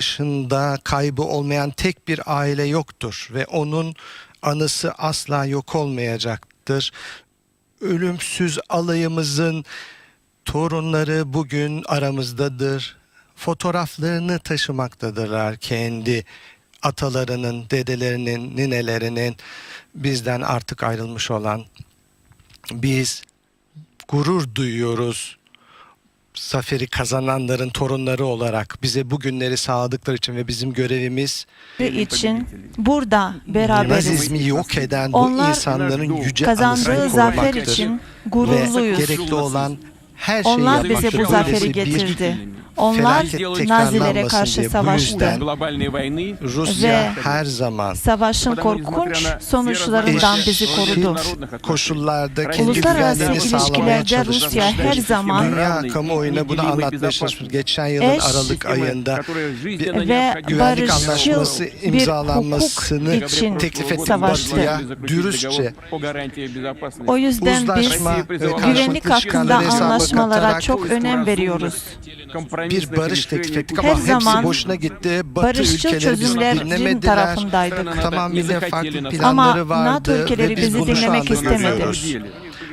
dışında kaybı olmayan tek bir aile yoktur ve onun anısı asla yok olmayacaktır. Ölümsüz alayımızın torunları bugün aramızdadır. Fotoğraflarını taşımaktadırlar kendi atalarının, dedelerinin, ninelerinin bizden artık ayrılmış olan. Biz gurur duyuyoruz zaferi kazananların torunları olarak bize bu günleri sağladıkları için ve bizim görevimiz için burada beraberiz. Nazizmi yok eden bu Onlar insanların yüce Kazandığı anısını zafer korumaktır. için ve gururluyuz. gerekli olan her şeyi Onlar bize yapmaktır. bu zaferi Böylesi bir getirdi. Onlar Nazilere karşı savaştı. Ve her zaman savaşın korkunç sonuçlarından bizi korudu. Koşullarda kendi Uluslararası ilişkilerde Rusya her zaman dünya kamuoyuna bunu anlatmaya. Geçen yılın eş, Aralık ayında bir, ve güvenlik anlaşması imzalanmasını için teklif etti Batı'ya dürüstçe. O yüzden biz güvenlik hakkında anlaşmalara çok önem veriyoruz bir barış teklif ettik ama Her hepsi zaman boşuna gitti. Batı Barışçıl ülkeleri bizi çözümlerin dinlemediler. tarafındaydık. Tamamıyla farklı Ama planları vardı NATO ülkeleri ve biz bizi bunu şu dinlemek anda istemedi. görüyoruz.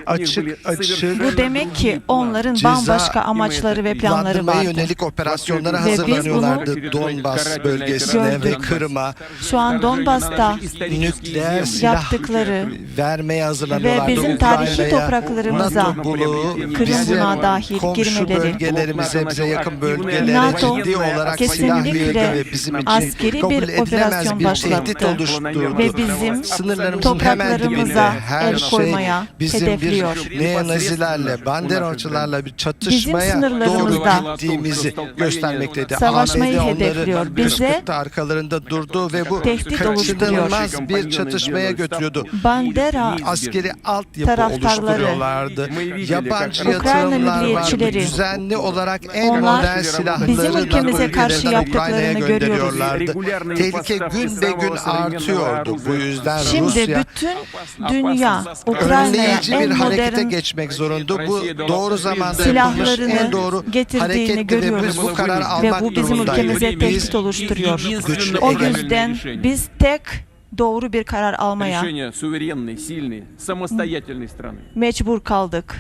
Açık açık Bu demek ki onların bambaşka amaçları ve planları vardı. yönelik operasyonlara Ve biz hazırlanıyorlardı Donbas bölgesine ve gördük. Kırım'a. Şu an Donbas'ta Nükleer silah yaptıkları vermeye hazırlanıyorlardı. ve bizim tarihi Ukrayna'ya. topraklarımıza NATO bloğu Kırım bizim buna dahil komşu girmeleri. bölgelerimize, bize yakın bölgelere NATO ciddi olarak silah kesinlikle ve bizim için askeri kabul bir edilemez operasyon bir tehdit başlattı. oluşturdu. Ve bizim Sınırlarımızın hemen dibinde topraklarımıza her el şey koymaya bizim hedefliyor. Bir neonazilerle, banderovçularla bir çatışmaya Bizim doğru sınırlarımızda gittiğimizi göstermekteydi. Savaşmayı ABD onları hedefliyor. Bize kışkırttı arkalarında durdu ve bu tehdit kaçınılmaz bir çatışmaya götürüyordu. Bandera Askeri altyapı taraftarları, oluşturuyorlardı. Yabancı Ukrayna yatırımlar vardı. milliyetçileri, Düzenli olarak en onlar modern silahları bizim ülkemize karşı yaptıklarını görüyoruz. Tehlike gün be gün artıyordu. Bu yüzden Şimdi Rusya bütün dünya Ukrayna'ya önleyici bir en harekete geçmek zorunda. Bu doğru zamanda yapılmış en doğru hareketli ve bu karar almak ve bu bizim ülkemize tehdit oluşturuyor. Güçlü, o yüzden biz tek doğru bir karar almaya mecbur kaldık.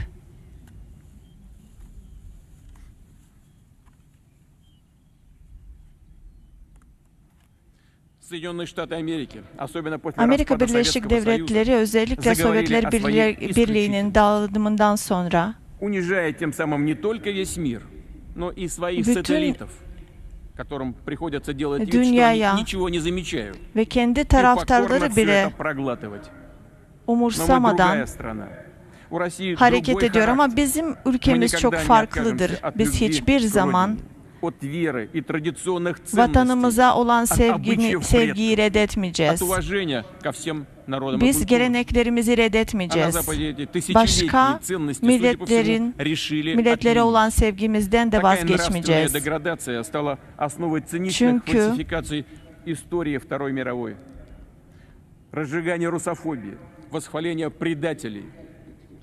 Amerika распада Birleşik Советского Devletleri özellikle zagarili Sovyetler o Birliği- своей Birliği'nin dağılımından sonra Союза, унижая тем самым не только весь мир, но и своих Bütün сателлитов, которым приходится делать вид, что dünyaya они ничего не замечают. ve kendi и покорно taraftarları все bile это проглатывать. Но мы umursamadan другая страна. У России hareket другой ediyor ama характер. bizim Мы ülkemiz никогда çok не farklıdır. откажемся от Biz любви hiçbir к zaman Vatanımıza olan sevgini, sevgiyi reddetmeyeceğiz. Biz geleneklerimizi reddetmeyeceğiz. Başka milletlerin milletlere olan sevgimizden de vazgeçmeyeceğiz. Çünkü истории Второй мировой, разжигание русофобии, восхваление предателей –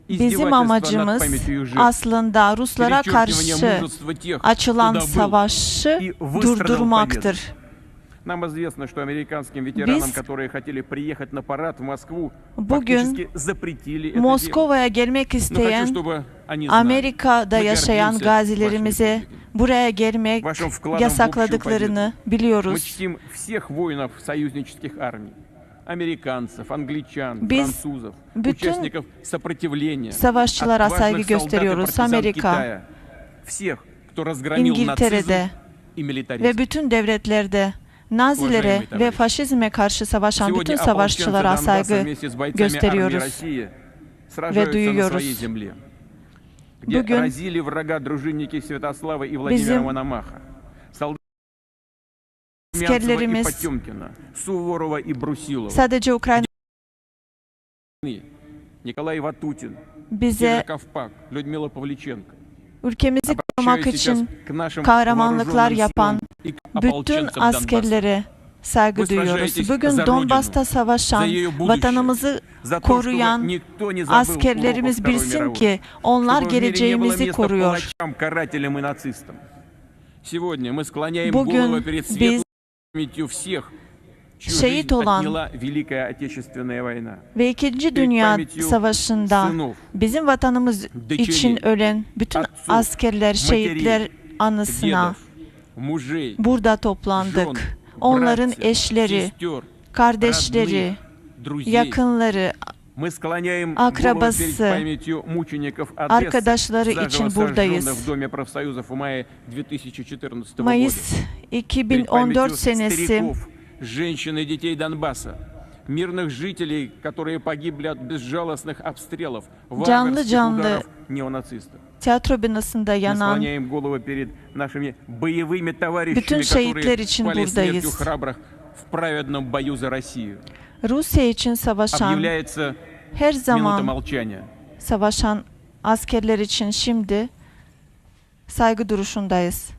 Bizim издевательство над amacımız памятью их жертв, aslında Ruslara перечеркивание karşı мужества тех, açılan кто добыл savaşı и выстрадал durdurmaktır. Нам известно, что американским ветеранам, Biz которые хотели приехать на парад в Москву, bugün фактически запретили это делать. Moskova'ya gelmek Но хочу, isteyen чтобы они знали, Amerika'da мы yaşayan гордимся вашей gazilerimize республикой. buraya gelmek Вашим вкладом в yasakladıklarını Мы biliyoruz. чтим всех воинов союзнических армий. Американцев, англичан, Biz французов, bütün участников сопротивления, savaşçılara отважных saygı солдат и gösteriyoruz. партизан Amerika, Китая, всех, кто разгромил нацизм İngiltere'de и милитаризм. ve bütün devletlerde Nazilere ve faşizme karşı savaşan bütün Сегодня ополченцы savaşçılara Донбасса saygı вместе с бойцами армии gösteriyoruz. России сражаются на duyuyoruz. своей земле, где Bugün разили врага дружинники Святослава и Владимира bizim askerlerimiz Потемкина, Суворова и Брусилова, sadece Ukrayna Николай Ватутин, bize Северный Ковпак, Людмила Павличенко. ülkemizi korumak Обращаюсь сейчас için к нашим kahramanlıklar вооруженным yapan силам и к bütün ополченцам Донбасса. askerlere saygı Вы duyuyoruz. сражаетесь Bugün за Donbas'ta Родину, savaşan, за ее будущее, vatanımızı За то, чтобы koruyan никто не забыл askerlerimiz уроков Второй bilsin мировой. ki onlar Чтобы в мире не было geleceğimizi места koruyor. палачам, карателям и нацистам. Сегодня мы склоняем Bugün голову перед biz şehit olan ve İkinci Dünya Savaşı'nda bizim vatanımız için ölen bütün askerler, şehitler anısına burada toplandık. Onların eşleri, kardeşleri, yakınları, Мы склоняем голову перед памятью Akrabası, arkadaşları için buradayız. Mayıs 2014 senesi женщин и детей Донбасса, мирных жителей, которые погибли от безжалостных обстрелов, canlı canlı неонацистов. Tiyatro binasında yanan bütün şehitler için buradayız. в праведном бою за Россию. Rusya için savaşan her zaman savaşan askerler için şimdi saygı duruşundayız.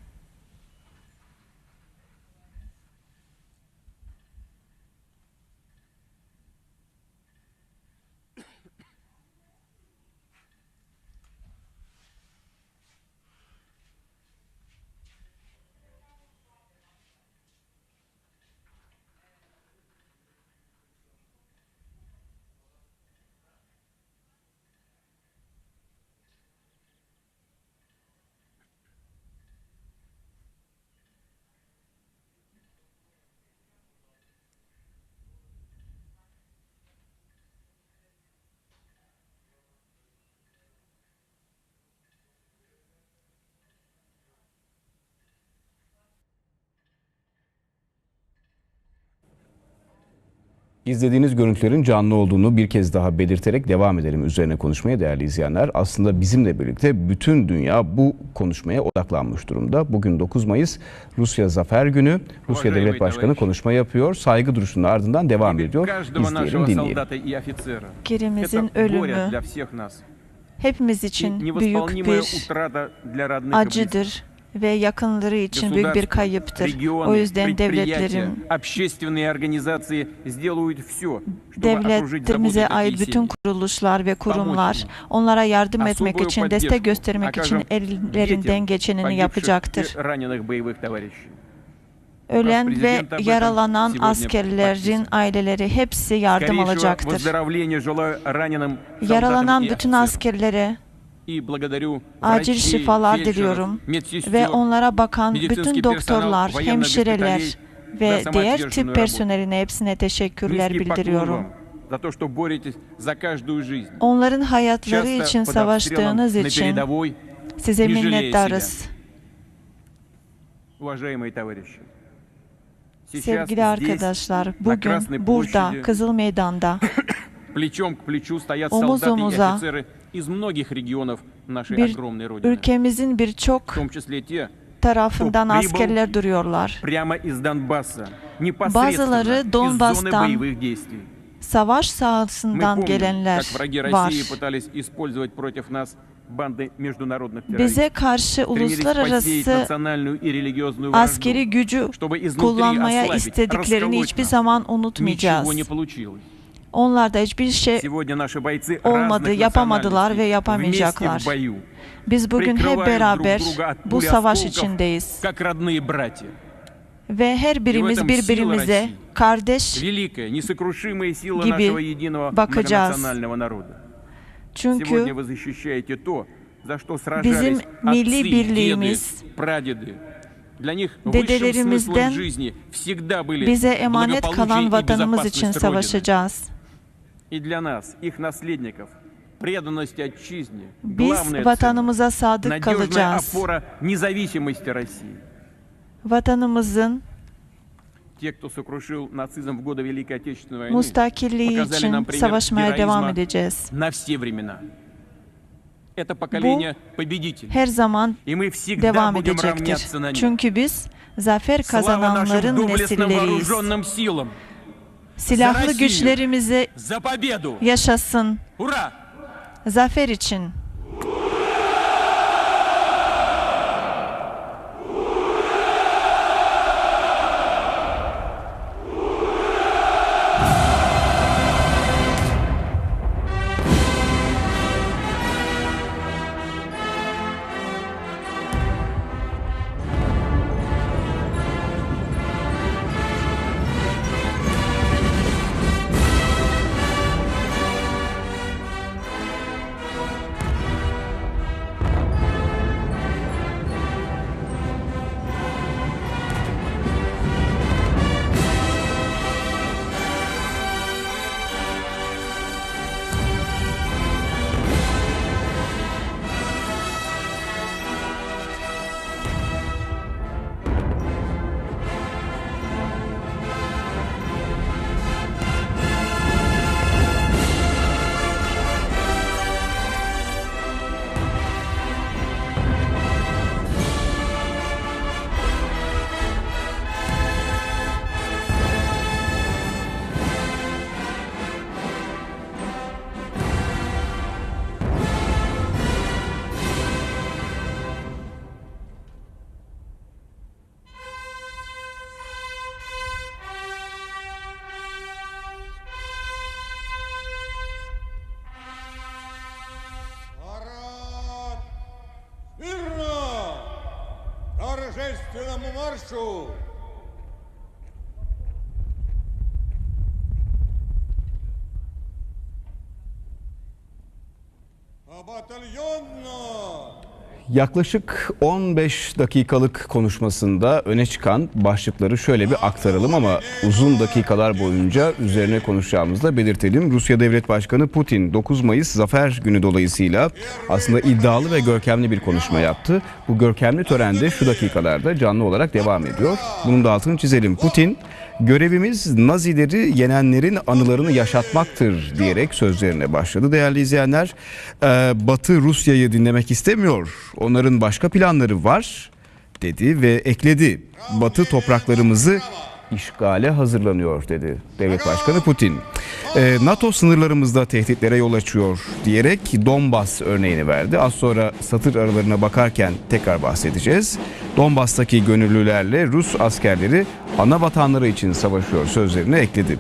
İzlediğiniz görüntülerin canlı olduğunu bir kez daha belirterek devam edelim üzerine konuşmaya değerli izleyenler. Aslında bizimle birlikte bütün dünya bu konuşmaya odaklanmış durumda. Bugün 9 Mayıs Rusya Zafer Günü. Rusya Devlet Başkanı konuşma yapıyor. Saygı duruşunun ardından devam ediyor. İzleyelim, dinleyelim. Kirimizin ölümü hepimiz için büyük bir acıdır ve yakınları için büyük bir kayıptır. O yüzden devletlerin devletlerimize ait bütün kuruluşlar ve kurumlar onlara yardım etmek için, destek göstermek için ellerinden geçenini yapacaktır. Ölen ve yaralanan askerlerin aileleri hepsi yardım alacaktır. Yaralanan bütün askerlere acil şifalar diliyorum ve onlara bakan bütün doktorlar, hemşireler ve diğer tip personeline hepsine teşekkürler bildiriyorum. Onların hayatları için savaştığınız için size minnettarız. Sevgili arkadaşlar, bugün burada, Kızıl Meydan'da omuz omuza bir, ülkemizin birçok tarafından askerler duruyorlar. Bazıları Donbas'tan savaş sahasından gelenler var. Bize karşı uluslararası askeri gücü kullanmaya istediklerini hiçbir zaman unutmayacağız. Onlarda hiçbir şey olmadı, yapamadılar ve yapamayacaklar. Biz bugün hep beraber bu savaş içindeyiz. Ve her birimiz birbirimize kardeş gibi bakacağız. Çünkü bizim milli birliğimiz, dedelerimizden bize emanet kalan vatanımız için savaşacağız. И для нас, их наследников, преданность отчизне, главная vatanımıza цель, sadık надежная kalacağız. опора независимости России. Vatanımızın Те, кто сокрушил нацизм в годы Великой Отечественной войны, müstakilliği показали нам için пример savaşmaya devam героизма edeceğiz. на все времена. Это поколение победителей. Her zaman И мы всегда devam будем edecektir. равняться на них. Çünkü biz zafer Слава нашим kazananların доблестным nesilleriyiz. вооруженным силам. silahlı güçlerimizi yaşasın. Zafer için. торжественному маршу! Батальонно! Yaklaşık 15 dakikalık konuşmasında öne çıkan başlıkları şöyle bir aktaralım ama uzun dakikalar boyunca üzerine konuşacağımızı da belirtelim. Rusya Devlet Başkanı Putin 9 Mayıs Zafer Günü dolayısıyla aslında iddialı ve görkemli bir konuşma yaptı. Bu görkemli törende şu dakikalarda canlı olarak devam ediyor. Bunun da altını çizelim. Putin Görevimiz Nazileri yenenlerin anılarını yaşatmaktır diyerek sözlerine başladı değerli izleyenler. Ee, Batı Rusya'yı dinlemek istemiyor. Onların başka planları var dedi ve ekledi. Batı topraklarımızı işgale hazırlanıyor dedi devlet başkanı Putin. Ee, NATO sınırlarımızda tehditlere yol açıyor diyerek Donbas örneğini verdi. Az sonra satır aralarına bakarken tekrar bahsedeceğiz. Donbas'taki gönüllülerle Rus askerleri ana vatanları için savaşıyor sözlerini ekledi.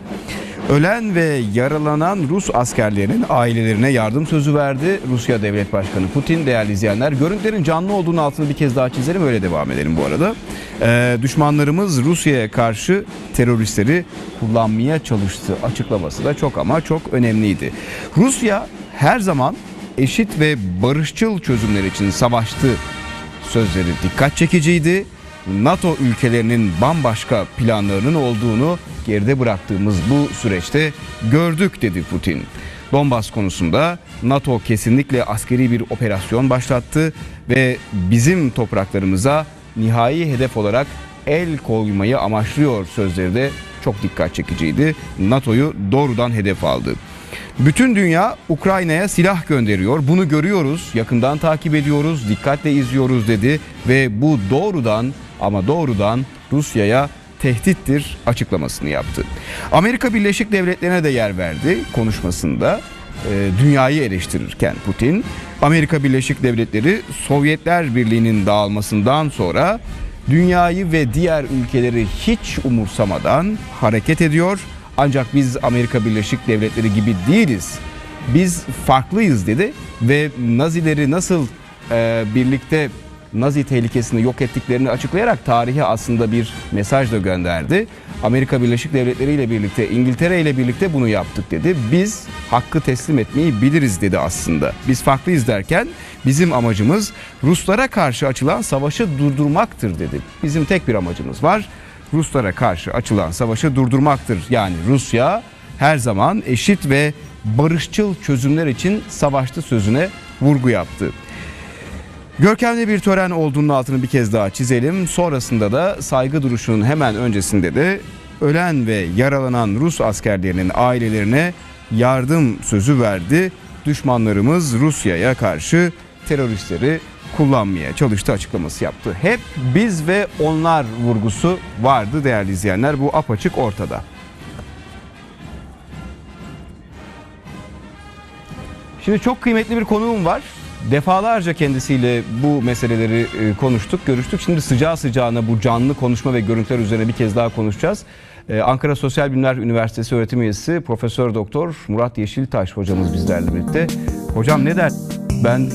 Ölen ve yaralanan Rus askerlerinin ailelerine yardım sözü verdi. Rusya Devlet Başkanı Putin değerli izleyenler. Görüntülerin canlı olduğunu altını bir kez daha çizelim öyle devam edelim bu arada. Ee, düşmanlarımız Rusya'ya karşı teröristleri kullanmaya çalıştı açıklaması da çok ama çok önemliydi. Rusya her zaman eşit ve barışçıl çözümler için savaştı sözleri dikkat çekiciydi. NATO ülkelerinin bambaşka planlarının olduğunu geride bıraktığımız bu süreçte gördük dedi Putin. Donbas konusunda NATO kesinlikle askeri bir operasyon başlattı ve bizim topraklarımıza nihai hedef olarak el koymayı amaçlıyor sözleri de çok dikkat çekiciydi. NATO'yu doğrudan hedef aldı. Bütün dünya Ukrayna'ya silah gönderiyor. Bunu görüyoruz, yakından takip ediyoruz, dikkatle izliyoruz dedi ve bu doğrudan ama doğrudan Rusya'ya tehdittir açıklamasını yaptı. Amerika Birleşik Devletleri'ne de yer verdi konuşmasında. e, dünyayı eleştirirken Putin, Amerika Birleşik Devletleri Sovyetler Birliği'nin dağılmasından sonra dünyayı ve diğer ülkeleri hiç umursamadan hareket ediyor. Ancak biz Amerika Birleşik Devletleri gibi değiliz. Biz farklıyız dedi ve Nazileri nasıl e, birlikte Nazi tehlikesini yok ettiklerini açıklayarak tarihe aslında bir mesaj da gönderdi. Amerika Birleşik Devletleri ile birlikte İngiltere ile birlikte bunu yaptık dedi. Biz hakkı teslim etmeyi biliriz dedi aslında. Biz farklıyız derken bizim amacımız Ruslara karşı açılan savaşı durdurmaktır dedi. Bizim tek bir amacımız var. Ruslara karşı açılan savaşı durdurmaktır. Yani Rusya her zaman eşit ve barışçıl çözümler için savaştı sözüne vurgu yaptı. Görkemli bir tören olduğunun altını bir kez daha çizelim. Sonrasında da saygı duruşunun hemen öncesinde de ölen ve yaralanan Rus askerlerinin ailelerine yardım sözü verdi. Düşmanlarımız Rusya'ya karşı teröristleri kullanmaya çalıştı açıklaması yaptı. Hep biz ve onlar vurgusu vardı değerli izleyenler. Bu apaçık ortada. Şimdi çok kıymetli bir konuğum var. Defalarca kendisiyle bu meseleleri e, konuştuk, görüştük. Şimdi sıcağı sıcağına bu canlı konuşma ve görüntüler üzerine bir kez daha konuşacağız. Ee, Ankara Sosyal Bilimler Üniversitesi öğretim üyesi Profesör Doktor Murat Yeşiltaş hocamız bizlerle birlikte. Hocam ne der? Ben